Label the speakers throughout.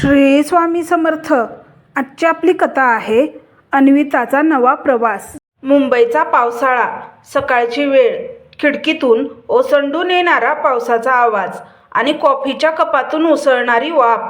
Speaker 1: श्री स्वामी समर्थ. आजची आपली कथा आहे अन्विताचा नवा प्रवास. मुंबईचा पावसाळा. सकाळची वेळ. खिडकीतून ओसंडून येणारा पावसाचा आवाज आणि कॉफीच्या कपातून उसळणारी वाफ.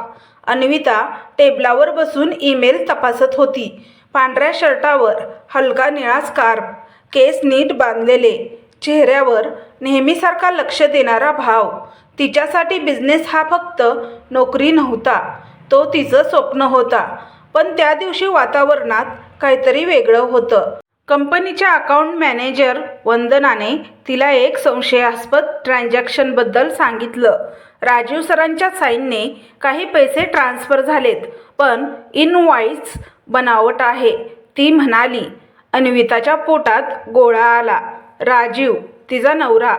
Speaker 1: अन्विता टेबलावर बसून ईमेल तपासत होती. पांढऱ्या शर्टावर हलका निळा स्कार्फ. केस नीट बांधलेले. चेहऱ्यावर नेहमीसारखा लक्ष देणारा भाव. तिच्यासाठी बिझनेस हा फक्त नोकरी नव्हता. तो तिचं स्वप्न होता. पण त्या दिवशी वातावरणात काहीतरी वेगळं होतं. कंपनीच्या अकाउंट मॅनेजर वंदनाने तिला एक संशयास्पद ट्रान्झॅक्शनबद्दल सांगितलं. राजीव सरांच्या साईनने काही पैसे ट्रान्स्फर झालेत पण इनवॉइस बनावट आहे ती म्हणाली. अन्विताच्या पोटात गोळा आला. राजीव तिचा नवरा.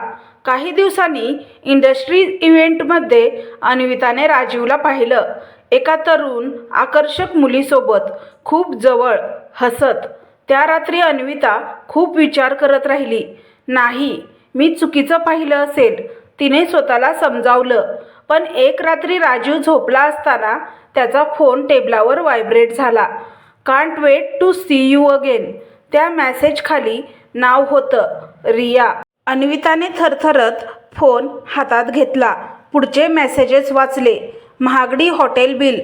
Speaker 1: काही दिवसांनी इंडस्ट्री इव्हेंटमध्ये अन्विताने राजीवला पाहिलं. एका तरुण आकर्षक मुलीसोबत खूप जवळ हसत. त्या रात्री अन्विता खूप विचार करत राहिली. नाही मी चुकीचं पाहिलं असेल. तिने स्वतःला समजावलं. पण एक रात्री राजीव झोपला असताना त्याचा फोन टेबलावर व्हायब्रेट झाला. Can't wait to see you again. त्या मॅसेजखाली नाव होतं रिया. अन्विताने थरथरत फोन हातात घेतला. पुढचे मेसेजेस वाचले. महागडी हॉटेल बिल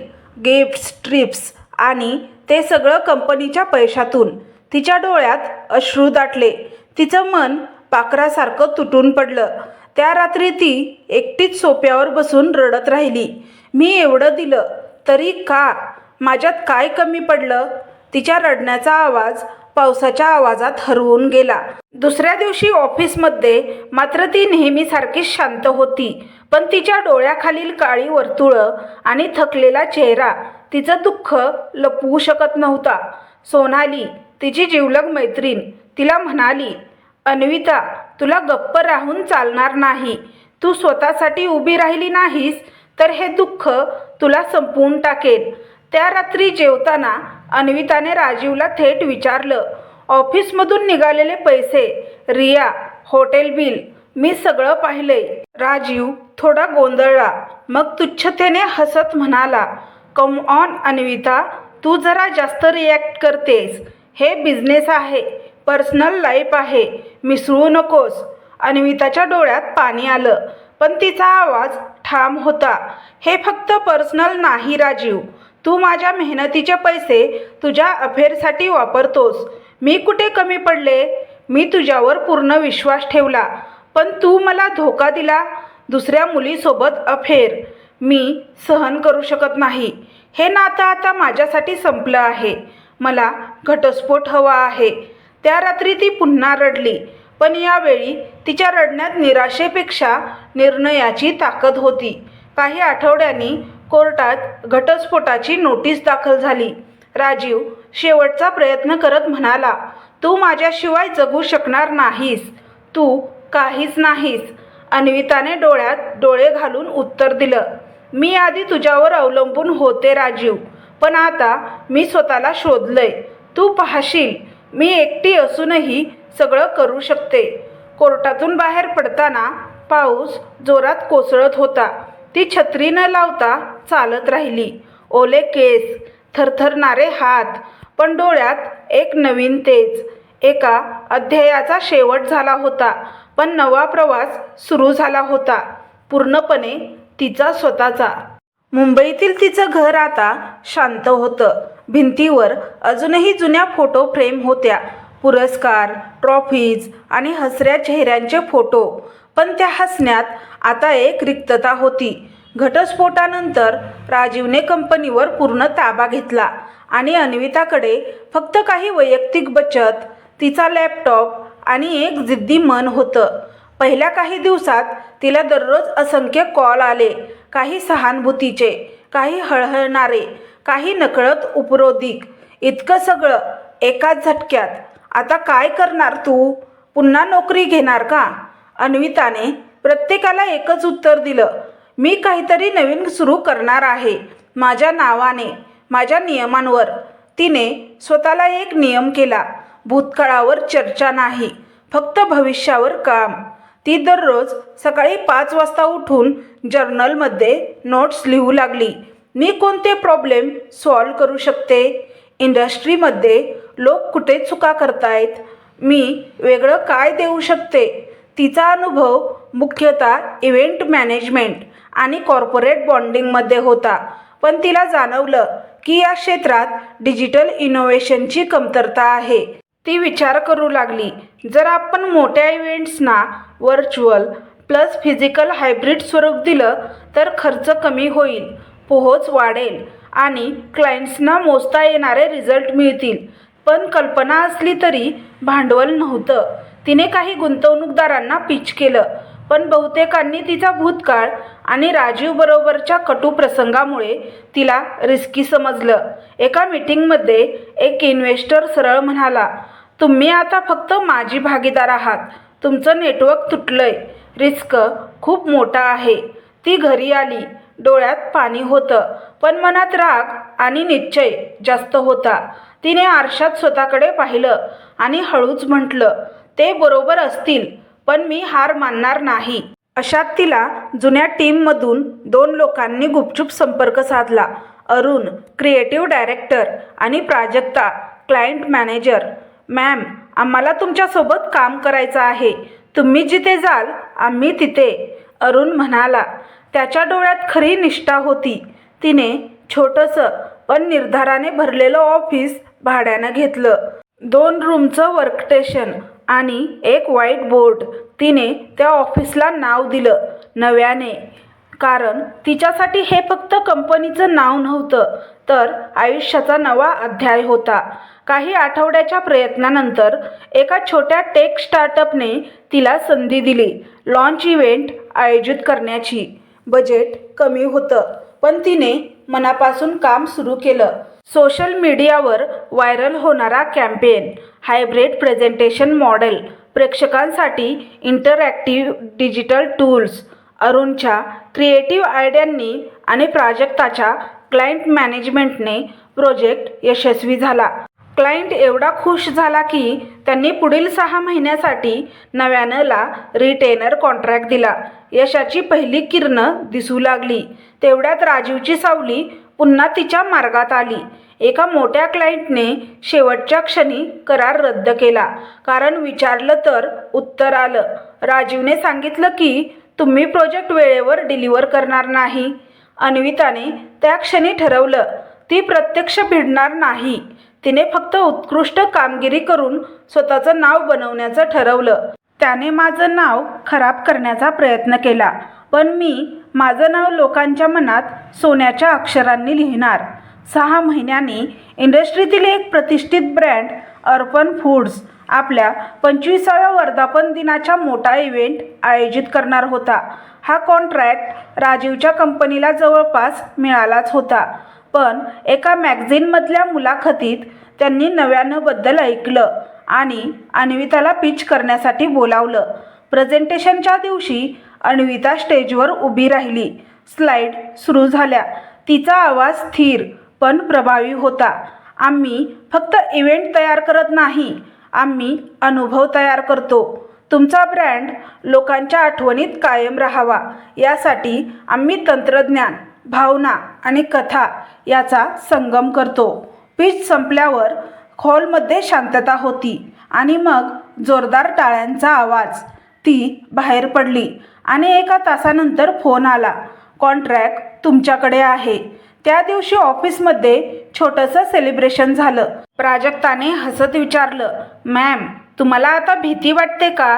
Speaker 1: गिफ्ट्स ट्रिप्स आणि ते सगळं कंपनीच्या पैशातून तिच्या डोळ्यात अश्रू दाटले. तिचं मन पाखरासारखं तुटून पडलं. त्या रात्री ती एकटीच सोप्यावर बसून रडत राहिली. मी एवढं दिलं तरी का? माझ्यात काय कमी पडलं? तिच्या रडण्याचा आवाज पावसाच्या आवाजात हरवून गेला. दुसऱ्या दिवशी ऑफिसमध्ये मात्र ती नेहमीसारखीच शांत होती. पण तिच्या डोळ्याखालील काळी वर्तुळं आणि थकलेला चेहरा तिचं दुःख लपवू शकत नव्हता. सोनाली तिची जिवलग मैत्रीण तिला म्हणाली अन्विता तुला गप्प राहून चालणार नाही. तू स्वतःसाठी उभी राहिली नाहीस तर हे दुःख तुला संपवून टाकेल. त्या रात्री जेवताना अन्विताने राजीवला थेट विचारलं ऑफिसमधून निघालेले पैसे रिया हॉटेल बिल मी सगळं पाहिलंय. राजीव थोडा गोंधळला मग तुच्छतेने हसत म्हणाला कम ऑन अन्विता तू जरा जास्त रिॲक्ट करतेस. हे बिझनेस आहे पर्सनल लाईफ आहे मिसळू नकोस. अन्विताच्या डोळ्यात पाणी आलं पण तिचा आवाज ठाम होता. हे फक्त पर्सनल नाही राजीव. तू माझ्या मेहनतीचे पैसे तुझ्या अफेअरसाठी वापरतोस. मी कुठे कमी पडले? मी तुझ्यावर पूर्ण विश्वास ठेवला. पण तू मला धोका दिला. दुसऱ्या मुलीसोबत अफेअर. मी सहन करू शकत नाही. हे नातं आता माझ्यासाठी संपलं आहे. मला घटस्फोट हवा आहे. त्या रात्री ती पुन्हा रडली. पण यावेळी तिच्या रडण्यात निराशेपेक्षा निर्णयाची ताकद होती. काही आठवड्यांनी कोर्टात घटस्फोटाची नोटीस दाखल झाली. राजीव शेवटचा प्रयत्न करत म्हणाला तू माझ्याशिवाय जगू शकणार नाहीस. तू काहीच नाहीस. अन्विताने डोळ्यात डोळे घालून उत्तर दिलं मी आधी तुझ्यावर अवलंबून होते राजीव. पण आता मी स्वतःला शोधलंय. तू पाहशील मी एकटी असूनही सगळं करू शकते. कोर्टातून बाहेर पडताना पाऊस जोरात कोसळत होता. ती छत्री न लावता चालत राहिली. ओले केस थरथरणारे हात पण डोळ्यात एक नवीन तेज. एका अध्यायाचा शेवट झाला होता पण नवा प्रवास सुरू झाला होता. पूर्णपणे तिचा स्वतःचा. मुंबईतील तिचं घर आता शांत होतं. भिंतीवर अजूनही जुन्या फोटो फ्रेम होत्या. पुरस्कार ट्रॉफीज आणि हसऱ्या चेहऱ्यांचे फोटो. पण त्या हसण्यात आता एक रिक्तता होती. घटस्फोटानंतर राजीवने कंपनीवर पूर्ण ताबा घेतला आणि अन्विताकडे फक्त काही वैयक्तिक बचत तिचा लॅपटॉप आणि एक जिद्दी मन होतं. पहिल्या काही दिवसात तिला दररोज असंख्य कॉल आले काही सहानुभूतीचे काही हळहळणारे काही नकळत उपरोधिक. इतकं सगळं एकाच झटक्यात. आता काय करणार तू? पुन्हा नोकरी घेणार का? अन्विताने प्रत्येकाला एकच उत्तर दिलं मी काहीतरी नवीन सुरू करणार आहे. माझ्या नावाने माझ्या नियमांवर. तिने स्वतःला एक नियम केला. भूतकाळावर चर्चा नाही फक्त भविष्यावर काम. ती दररोज सकाळी पाच वाजता उठून जर्नलमध्ये नोट्स लिहू लागली. मी कोणते प्रॉब्लेम सॉल्व करू शकते? इंडस्ट्रीमध्ये लोक कुठे चुका करतायत? मी वेगळं काय देऊ शकते? तिचा अनुभव मुख्यतः इव्हेंट मॅनेजमेंट. आणि कॉर्पोरेट बॉन्डिंगमध्ये होता. पण तिला जाणवलं की या क्षेत्रात डिजिटल इनोव्हेशनची कमतरता आहे. ती विचार करू लागली जर आपण मोठ्या इव्हेंट्सना व्हर्च्युअल प्लस फिजिकल हायब्रिड स्वरूप दिलं तर खर्च कमी होईल पोहोच वाढेल आणि क्लायंट्सना मोजता येणारे रिझल्ट मिळतील. पण कल्पना असली तरी भांडवल नव्हतं. तिने काही गुंतवणूकदारांना पिच केलं पण बहुतेकांनी तिचा भूतकाळ आणि राजीवबरोबरच्या कटू प्रसंगामुळे तिला रिस्की समजलं. एका मीटिंगमध्ये एक इन्व्हेस्टर सरळ म्हणाला तुम्ही आता फक्त माझी भागीदार आहात. तुमचं नेटवर्क तुटलंय. रिस्क खूप मोठा आहे. ती घरी आली. डोळ्यात पाणी होतं. पण मनात राग आणि निश्चय जास्त होता. तिने आरशात स्वतःकडे पाहिलं आणि हळूच म्हटलं ते बरोबर असतील पण मी हार मानणार नाही. अशात तिला जुन्या टीममधून दोन लोकांनी गुपचूप संपर्क साधला. अरुण क्रिएटिव्ह डायरेक्टर आणि प्राजक्ता क्लायंट मॅनेजर मॅम आम्हाला तुमच्यासोबत काम करायचं आहे. तुम्ही जिथे जाल आम्ही तिथे. अरुण म्हणाला. त्याच्या डोळ्यात खरी निष्ठा होती. तिने छोटंसं पण निर्धाराने भरलेलं ऑफिस भाड्यानं घेतलं. दोन रूमचं वर्कस्टेशन आणि एक व्हाईट बोर्ड तिने त्या ऑफिसला नाव दिलं नव्याने. कारण तिच्यासाठी हे फक्त कंपनीचं नाव नव्हतं तर आयुष्याचा नवा अध्याय होता. काही आठवड्याच्या प्रयत्नानंतर एका छोट्या टेक स्टार्टअपने तिला संधी दिली लॉन्च इव्हेंट आयोजित करण्याची. बजेट कमी होतं पण तिने मनापासून काम सुरू केलं. सोशल मीडियावर व्हायरल होणारा कॅम्पेन हायब्रिड प्रेझेंटेशन मॉडेल प्रेक्षकांसाठी इंटरॅक्टिव्ह डिजिटल टूल्स अरुणच्या क्रिएटिव्ह आयडियांनी आणि प्राजक्ताच्या क्लायंट मॅनेजमेंटने प्रोजेक्ट यशस्वी झाला. क्लायंट एवढा खुश झाला की त्यांनी पुढील सहा महिन्यासाठी नव्यानला रिटेनर कॉन्ट्रॅक्ट दिला. यशाची पहिली किरणं दिसू लागली. तेवढ्यात राजीवची सावली पुन्हा तिच्या मार्गात आली. एका मोठ्या क्लायंटने शेवटच्या क्षणी करार रद्द केला. कारण विचारलं तर उत्तर आलं. राजीवने सांगितलं की तुम्ही प्रोजेक्ट वेळेवर डिलिव्हर करणार नाही. अन्विताने त्या क्षणी ठरवलं ती प्रत्यक्ष भिडणार नाही. तिने फक्त उत्कृष्ट कामगिरी करून स्वतःचं नाव बनवण्याचं ठरवलं. त्याने माझं नाव खराब करण्याचा प्रयत्न केला पण मी माझं नाव लोकांच्या मनात सोन्याच्या अक्षरांनी लिहिणार. सहा महिन्यांनी इंडस्ट्रीतील एक प्रतिष्ठित ब्रँड अर्पण फूड्स आपल्या पंचवीसाव्या वर्धापन दिनाचा मोठा इव्हेंट आयोजित करणार होता. हा कॉन्ट्रॅक्ट राजीवच्या कंपनीला जवळपास मिळालाच होता. पण एका मॅगझिनमधल्या मुलाखतीत त्यांनी नव्यानंबद्दल ऐकलं आणि अन्विताला पिच करण्यासाठी बोलावलं. प्रेझेंटेशनच्या दिवशी अन्विता स्टेजवर उभी राहिली. स्लाईड सुरू झाल्या. तिचा आवाज स्थिर पण प्रभावी होता. आम्ही फक्त इव्हेंट तयार करत नाही आम्ही अनुभव तयार करतो. तुमचा ब्रँड लोकांच्या आठवणीत कायम राहावा यासाठी आम्ही तंत्रज्ञान भावना आणि कथा याचा संगम करतो. पीच संपल्यावर हॉलमध्ये शांतता होती आणि मग जोरदार टाळ्यांचा आवाज. ती बाहेर पडली आणि एका तासानंतर फोन आला. कॉन्ट्रॅक्ट तुमच्याकडे आहे. त्या दिवशी ऑफिसमध्ये छोटंसं सेलिब्रेशन झालं. प्राजक्ताने हसत विचारलं मॅम तुम्हाला आता भीती वाटते का?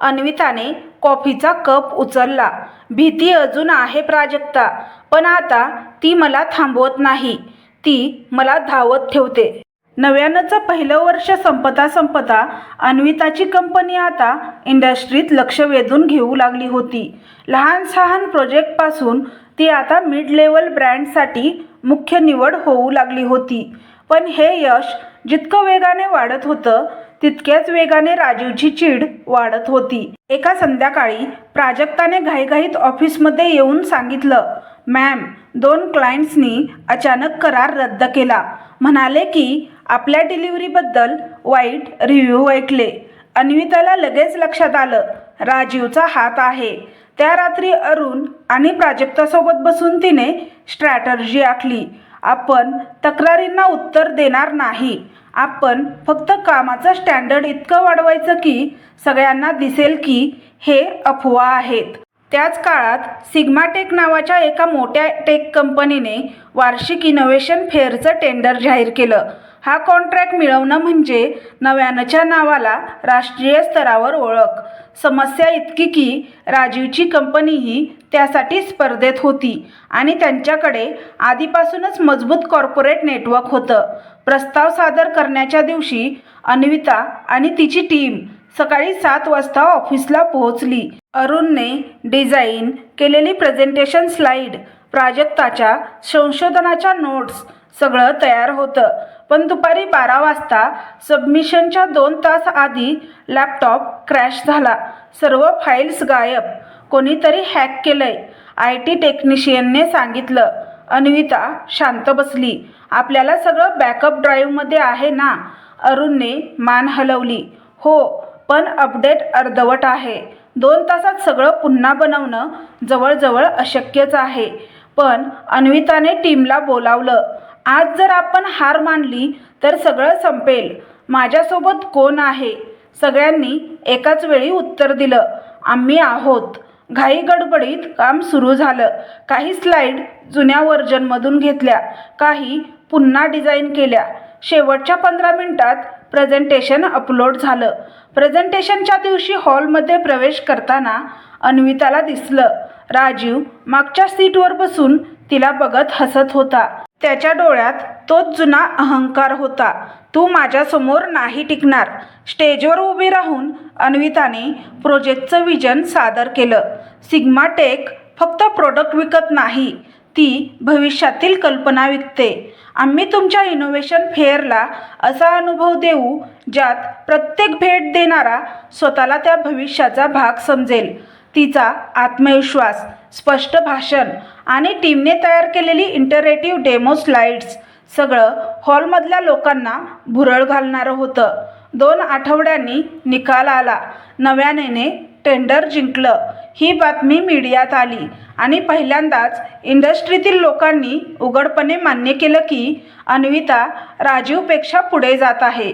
Speaker 1: अन्विताने कॉफीचा कप उचलला. भीती अजून आहे प्राजक्ता पण आता ती मला थांबवत नाही. ती मला धावत ठेवते. नव्यानंचं पहिलं वर्ष संपता संपता अन्विताची कंपनी आता इंडस्ट्रीत लक्ष वेधून घेऊ लागली होती. लहान सहान प्रोजेक्टपासून ती आता मिड लेवल ब्रँडसाठी मुख्य निवड होऊ लागली होती. पण हे यश जितकं वेगाने वाढत होतं तितक्याच वेगाने राजीवची चीड वाढत होती. एका संध्याकाळी प्राजक्ताने घाईघाईत ऑफिसमध्ये येऊन सांगितलं मॅम दोन क्लायंट्सनी अचानक करार रद्द केला. म्हणाले की आपल्या डिलिव्हरीबद्दल वाईट रिव्ह्यू ऐकले. अन्विताला लगेच लक्षात आलं. राजीवचा हात आहे. त्या रात्री अरुण आणि प्राजक्तासोबत बसून तिने स्ट्रॅटर्जी आखली. आपण तक्रारींना उत्तर देणार नाही. आपण फक्त कामाचं स्टँडर्ड इतकं वाढवायचं की सगळ्यांना दिसेल की हे अफवा आहेत. त्याच काळात सिग्माटेक नावाच्या एका मोठ्या टेक कंपनीने वार्षिक इनोव्हेशन फेअरचं टेंडर जाहीर केलं. हा कॉन्ट्रॅक्ट मिळवणं म्हणजे नव्यानच्या नावाला राष्ट्रीय स्तरावर ओळख. समस्या इतकी की राजीवची कंपनीही त्यासाठी स्पर्धेत होती आणि त्यांच्याकडे आधीपासूनच मजबूत कॉर्पोरेट नेटवर्क होतं. प्रस्ताव सादर करण्याच्या दिवशी अन्विता आणि तिची टीम सकाळी सात वाजता ऑफिसला पोहोचली. अरुणने डिझाईन केलेली प्रेझेंटेशन स्लाईड प्राजक्ताच्या संशोधनाच्या नोट्स सगळं तयार होतं. पण दुपारी बारा वाजता सबमिशनच्या दोन तास आधी लॅपटॉप क्रॅश झाला. सर्व फाईल्स गायब. कोणीतरी हॅक केलंय. आय टी टेक्निशियनने सांगितलं. अन्विता शांत बसली. आपल्याला सगळं बॅकअप ड्राईव्हमध्ये आहे ना? अरुणने मान हलवली. हो पण अपडेट अर्धवट आहे. दोन तासात सगळं पुन्हा बनवणं जवळजवळ अशक्यच आहे. पण अन्विताने टीमला बोलावलं. आज जर आपण हार मानली तर सगळं संपेल. माझ्यासोबत कोण आहे? सगळ्यांनी एकाच वेळी उत्तर दिलं. आम्ही आहोत. घाई गडबडीत काम सुरू झालं. काही स्लाईड जुन्या वर्जनमधून घेतल्या. काही पुन्हा डिझाईन केल्या. शेवटच्या पंधरा मिनिटात प्रेझेंटेशन अपलोड झालं. प्रेझेंटेशनच्या दिवशी हॉलमध्ये प्रवेश करताना अन्विताला दिसलं. राजीव मागच्या सीटवर बसून तिला बघत हसत होता. त्याच्या डोळ्यात तोच जुना अहंकार होता. तू माझ्यासमोर नाही टिकणार. स्टेजवर उभी राहून अन्विताने प्रोजेक्टचं विजन सादर केलं. सिग्मा टेक फक्त प्रोडक्ट विकत नाही ती भविष्यातील कल्पना विकते. आम्ही तुमच्या इनोव्हेशन फेअरला असा अनुभव देऊ ज्यात प्रत्येक भेट देणारा स्वतःला त्या भविष्याचा भाग समजेल. तिचा आत्मविश्वास स्पष्ट भाषण आणि टीमने तयार केलेली इंटरेटिव्ह डेमो स्लाइड्स सगळं हॉलमधल्या लोकांना भुरळ घालणारं होतं. दोन आठवड्यांनी निकाल आला. नव्यानेने टेंडर जिंकलं. ही बातमी मीडियात आली आणि पहिल्यांदाच इंडस्ट्रीतील लोकांनी उघडपणे मान्य केलं की अन्विता राजीवपेक्षा पुढे जात आहे.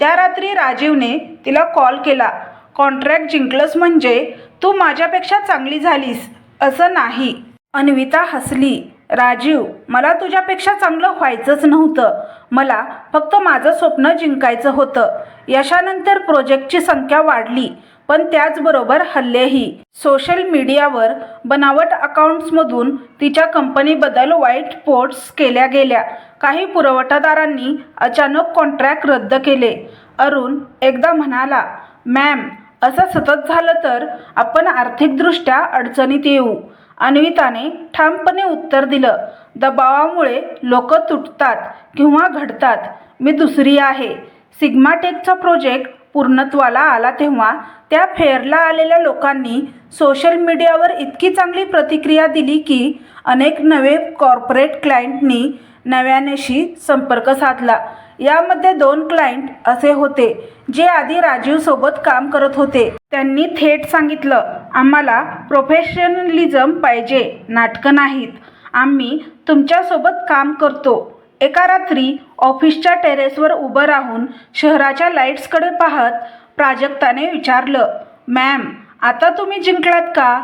Speaker 1: त्या रात्री राजीवने तिला कॉल केला. कॉन्ट्रॅक्ट जिंकलंस म्हणजे तू माझ्यापेक्षा चांगली झालीस. असं नाही. अन्विता हसली. राजीव मला तुझ्यापेक्षा चांगलं व्हायचंच नव्हतं. मला फक्त माझं स्वप्न जिंकायचं होतं. यशानंतर प्रोजेक्टची संख्या वाढली पण त्याचबरोबर हल्लेही. सोशल मीडियावर बनावट अकाउंट्समधून तिच्या कंपनीबद्दल वाईट पोर्ट्स केल्या गेल्या. काही पुरवठादारांनी अचानक कॉन्ट्रॅक्ट रद्द केले. अरुण एकदा म्हणाला मॅम असं सतत झालं तर आपण आर्थिकदृष्ट्या अडचणीत येऊ. अन्विताने ठामपणे उत्तर दिलं दबावामुळे लोक तुटतात किंवा घडतात. मी दुसरी आहे. सिग्माटेकचा प्रोजेक्ट पूर्णत्वाला आला तेव्हा त्या फेअरला आलेल्या लोकांनी सोशल मीडियावर इतकी चांगली प्रतिक्रिया दिली की अनेक नवे कॉर्पोरेट क्लायंटनी नव्यानेशी संपर्क साधला. यामध्ये दोन क्लायंट असे होते जे आधी राजीवसोबत काम करत होते. त्यांनी थेट सांगितलं आम्हाला प्रोफेशनलिझम पाहिजे नाटकं नाहीत. आम्ही तुमच्यासोबत काम करतो. एका रात्री ऑफिसच्या टेरेसवर उभं राहून शहराच्या लाईट्सकडे पाहत प्राजक्ताने विचारलं मॅम आता तुम्ही जिंकलात का?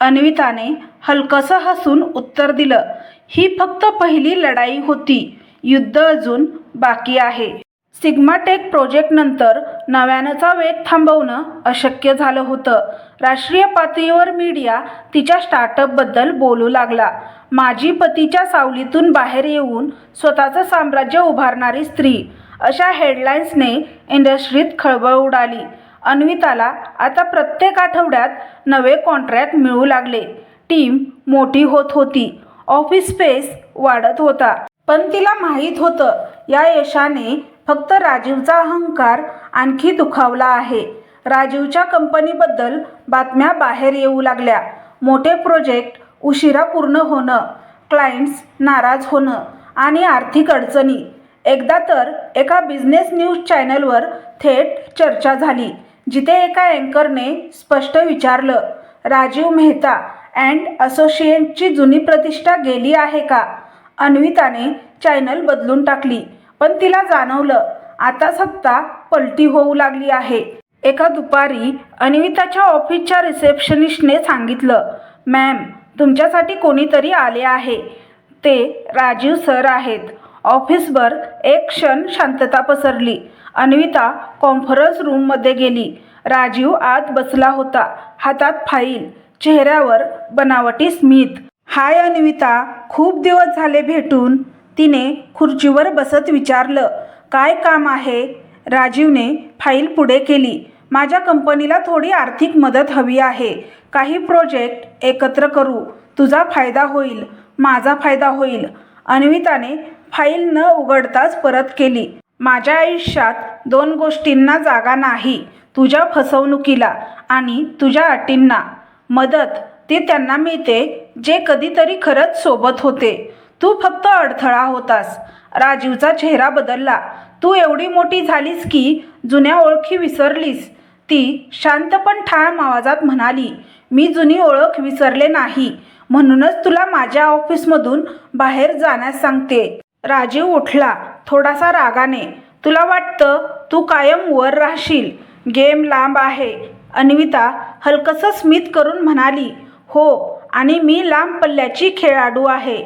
Speaker 1: अन्विताने हलकंसं हसून उत्तर दिलं ही फक्त पहिली लढाई होती. युद्ध अजून बाकी आहे. सिग्माटेक प्रोजेक्टनंतर नव्यानंचा वेग थांबवणं अशक्य झालं होतं. राष्ट्रीय पातळीवर मीडिया तिच्या स्टार्टअपबद्दल बोलू लागला. माझी पतीच्या सावलीतून बाहेर येऊन स्वतःचं साम्राज्य उभारणारी स्त्री अशा हेडलाईन्सने इंडस्ट्रीत खळबळ उडाली. अन्विताला आता प्रत्येक आठवड्यात नवे कॉन्ट्रॅक्ट मिळू लागले. टीम मोठी होत होती. ऑफिस स्पेस वाढत होता. पण तिला माहीत होतं या यशाने फक्त राजीवचा अहंकार आणखी दुखावला आहे. राजीवच्या कंपनीबद्दल बातम्या बाहेर येऊ लागल्या. मोठे प्रोजेक्ट उशिरा पूर्ण होणं क्लायंट्स नाराज होणं आणि आर्थिक अडचणी. एकदा तर एका बिझनेस न्यूज चॅनलवर थेट चर्चा झाली जिथे एका अँकरने स्पष्ट विचारलं राजीव मेहता अँड असोसिएटची जुनी प्रतिष्ठा गेली आहे का? अन्विताने चॅनल बदलून टाकली पण तिला जाणवलं आता सत्ता पलटी होऊ लागली आहे. एका दुपारी अन्विताच्या ऑफिसच्या रिसेप्शनिस्टने सांगितलं मॅम तुमच्यासाठी कोणीतरी आले आहे. ते राजीव सर आहेत. ऑफिसवर एक क्षण शांतता पसरली. अन्विता कॉन्फरन्स रूममध्ये गेली. राजीव आत बसला होता हातात फाईल. चेहऱ्यावर बनावटी स्मित हाय अन्विता खूप दिवस झाले भेटून. तिने खुर्चीवर बसत विचारलं काय काम आहे? राजीवने फाईल पुढे केली माझ्या कंपनीला थोडी आर्थिक मदत हवी आहे. काही प्रोजेक्ट एकत्र करू. तुझा फायदा होईल. माझा फायदा होईल. अन्विताने फाईल न उघडताच परत केली माझ्या आयुष्यात दोन गोष्टींना जागा नाही. तुझ्या फसवणुकीला आणि तुझ्या अटींना. मदत ती त्यांना मिळते जे कधीतरी खरंच सोबत होते. तू फक्त अडथळा होतास. राजीवचा चेहरा बदलला. तू एवढी मोठी झालीस की जुन्या ओळखी विसरलीस. ती शांत पण ठाम आवाजात म्हणाली मी जुनी ओळख विसरले नाही. म्हणूनच तुला माझ्या ऑफिसमधून बाहेर जाण्यास सांगते. राजीव उठला थोडासा रागाने. तुला वाटतं तू कायम वर राहशील. गेम लांब आहे. अन्विता हलकसं स्मित करून म्हणाली हो आणि मी लांब पल्ल्याची खेळाडू आहे.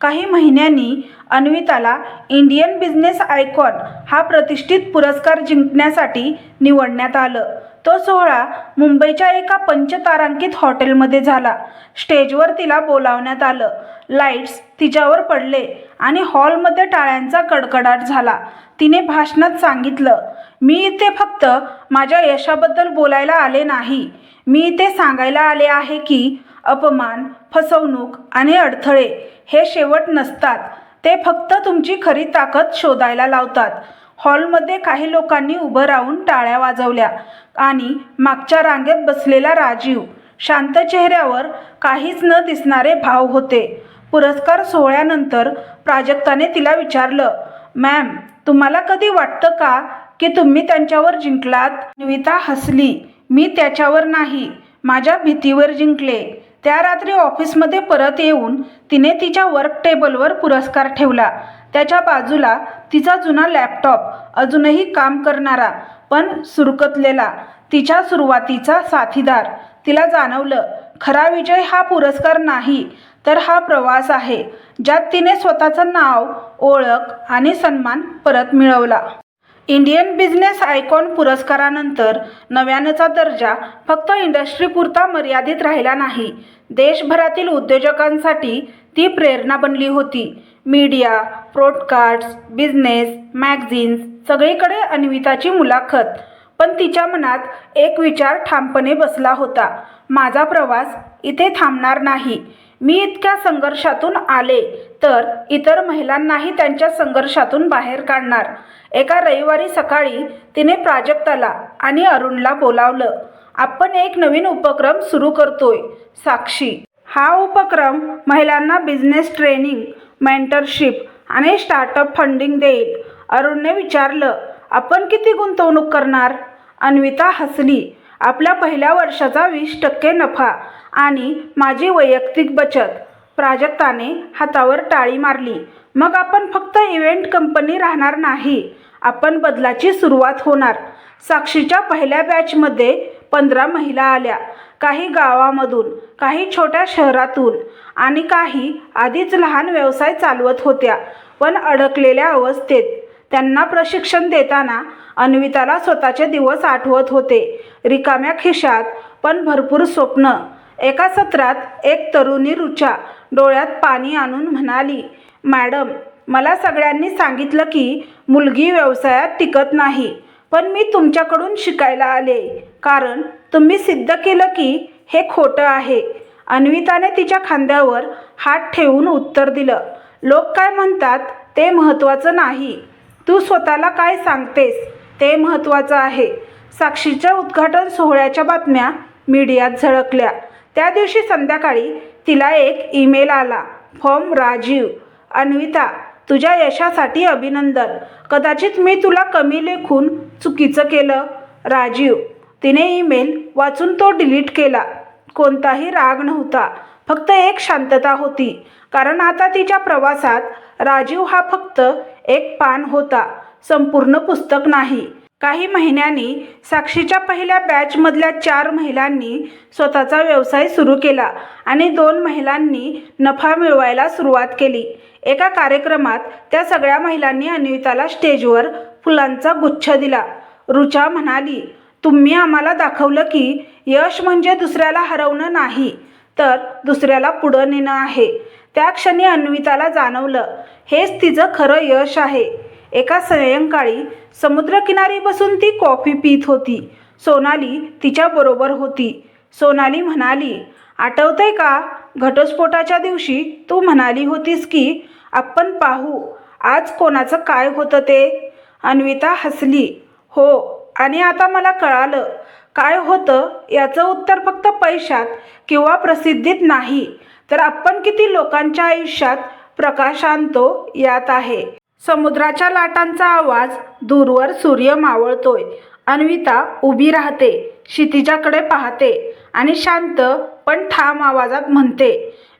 Speaker 1: काही महिन्यांनी अन्विताला इंडियन बिझनेस आयकॉन हा प्रतिष्ठित पुरस्कार जिंकण्यासाठी निवडण्यात आलं. तो सोहळा मुंबईच्या एका पंचतारांकित हॉटेलमध्ये झाला. स्टेजवर तिला बोलावण्यात आलं. लाईट्स तिच्यावर पडले आणि हॉलमध्ये टाळ्यांचा कडकडाट झाला. तिने भाषणात सांगितलं मी इथे फक्त माझ्या यशाबद्दल बोलायला आले नाही. मी इथे सांगायला आले आहे की अपमान फसवणूक आणि अडथळे हे शेवट नसतात. ते फक्त तुमची खरी ताकद शोधायला लावतात. हॉलमध्ये काही लोकांनी उभं राहून टाळ्या वाजवल्या आणि मागच्या रांगेत बसलेला राजीव शांत चेहऱ्यावर काहीच न दिसणारे भाव होते. पुरस्कार सोहळ्यानंतर प्राजक्ताने तिला विचारलं मॅम तुम्हाला कधी वाटतं का की तुम्ही त्यांच्यावर जिंकलात? निविता हसली. मी त्याच्यावर नाही. माझ्या भीतीवर जिंकले. त्या रात्री ऑफिसमध्ये परत येऊन तिने तिच्या वर्क टेबलवर पुरस्कार ठेवला. त्याच्या बाजूला तिचा जुना लॅपटॉप अजूनही काम करणारा पण सुरकतलेला तिच्या सुरुवातीचा साथीदार. तिला जाणवलं खरा विजय हा पुरस्कार नाही तर हा प्रवास आहे ज्यात तिने स्वतःचं नाव ओळख आणि सन्मान परत मिळवला. इंडियन बिझनेस आयकॉन पुरस्कारानंतर नव्यानचा दर्जा फक्त इंडस्ट्रीपुरता मर्यादित राहिला नाही. देशभरातील उद्योजकांसाठी ती प्रेरणा बनली होती. मीडिया प्रोडकास्ट्स बिझनेस मॅगझिन्स सगळीकडे अन्विताची मुलाखत. पण तिच्या मनात एक विचार ठामपणे बसला होता. माझा प्रवास इथे थांबणार नाही. मी इतक्या संघर्षातून आले तर इतर महिलांनाही त्यांच्या संघर्षातून बाहेर काढणार. एका रविवारी सकाळी तिने प्राजक्ताला आणि अरुणला बोलावलं आपण एक नवीन उपक्रम सुरू करतोय साक्षी. हा उपक्रम महिलांना बिझनेस ट्रेनिंग मेंटरशिप आणि स्टार्टअप फंडिंग देईल. अरुणने विचारलं आपण किती गुंतवणूक करणार? अन्विता हसली. आपल्या पहिल्या वर्षाचा वीस टक्के नफा आणि माझी वैयक्तिक बचत प्राजक्ताने हातावर टाळी मारली. मग आपण फक्त इव्हेंट कंपनी राहणार नाही आपण बदलाची सुरुवात होणार. साक्षीच्या पहिल्या बॅचमध्ये पंधरा महिला आल्या. काही गावामधून काही छोट्या शहरातून आणि काही आधीच लहान व्यवसाय चालवत होत्या. पण अडकलेल्या अवस्थेत त्यांना प्रशिक्षण देताना अन्विताला स्वतःचे दिवस आठवत होते. रिकाम्या खिशात पण भरपूर स्वप्न एका सत्रात एक तरुणी ऋचा डोळ्यात पाणी आणून म्हणाली मॅडम मला सगळ्यांनी सांगितलं की मुलगी व्यवसायात टिकत नाही पण मी तुमच्याकडून शिकायला आले. कारण तुम्ही सिद्ध केलं की हे खोटं आहे. अन्विताने तिच्या खांद्यावर हात ठेवून उत्तर दिलं लोक काय म्हणतात ते महत्त्वाचं नाही. तू स्वतःला काय सांगतेस ते महत्त्वाचं आहे. साक्षीच्या उद्घाटन सोहळ्याच्या बातम्या मीडियात झळकल्या. त्या दिवशी संध्याकाळी तिला एक ईमेल आला फॉर्म राजीव अन्विता तुझ्या यशासाठी अभिनंदन. कदाचित मी तुला कमी लेखून चुकीचं केलं. राजीव तिने ईमेल वाचून तो डिलीट केला. कोणताही राग नव्हता फक्त एक शांतता होती. कारण आता तिच्या प्रवासात राजीव हा फक्त एक पान होता संपूर्ण पुस्तक नाही. काही महिन्यांनी साक्षीच्या पहिल्या बॅचमधल्या चार महिलांनी स्वतःचा व्यवसाय सुरू केला आणि दोन महिलांनी नफा मिळवायला सुरुवात केली. एका कार्यक्रमात त्या सगळ्या महिलांनी अन्विताला स्टेजवर फुलांचा गुच्छ दिला. रुचा म्हणाली तुम्ही आम्हाला दाखवलं की यश म्हणजे दुसऱ्याला हरवणं नाही तर दुसऱ्याला पुढं नेणं आहे. त्या क्षणी अन्विताला जाणवलं हेच तिचं खरं यश आहे. एका सायंकाळी समुद्रकिनारी बसून ती कॉफी पित होती. सोनाली तिच्याबरोबर होती. सोनाली म्हणाली आठवतंय का? घटस्फोटाच्या दिवशी तू म्हणाली होतीस की आपण पाहू आज कोणाचं काय होतं ते? अन्विता हसली. हो आणि आता मला कळालं. काय होतं याचं उत्तर फक्त पैशात किंवा प्रसिद्धीत नाही. तर आपण किती लोकांच्या आयुष्यात प्रकाश आणतो यात आहे. समुद्राच्या लाटांचा आवाज दूरवर सूर्य मावळतोय. अन्विता उभी राहते क्षितिजाकडे पाहते आणि शांत पण ठाम आवाजात म्हणते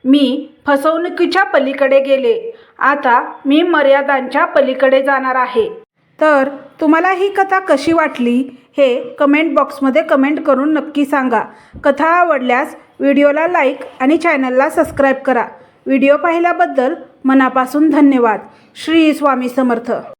Speaker 1: मी फसवणुकीच्या पलीकडे गेले. आता मी मर्यादांच्या पलीकडे जाणार आहे. तर तुम्हाला ही कथा कशी वाटली हे कमेंट बॉक्समध्ये कमेंट करून नक्की सांगा. कथा आवडल्यास व्हिडिओला लाईक आणि चॅनलला सबस्क्राईब करा. व्हिडिओ पाहिल्याबद्दल मनापासून धन्यवाद. श्री स्वामी समर्थ.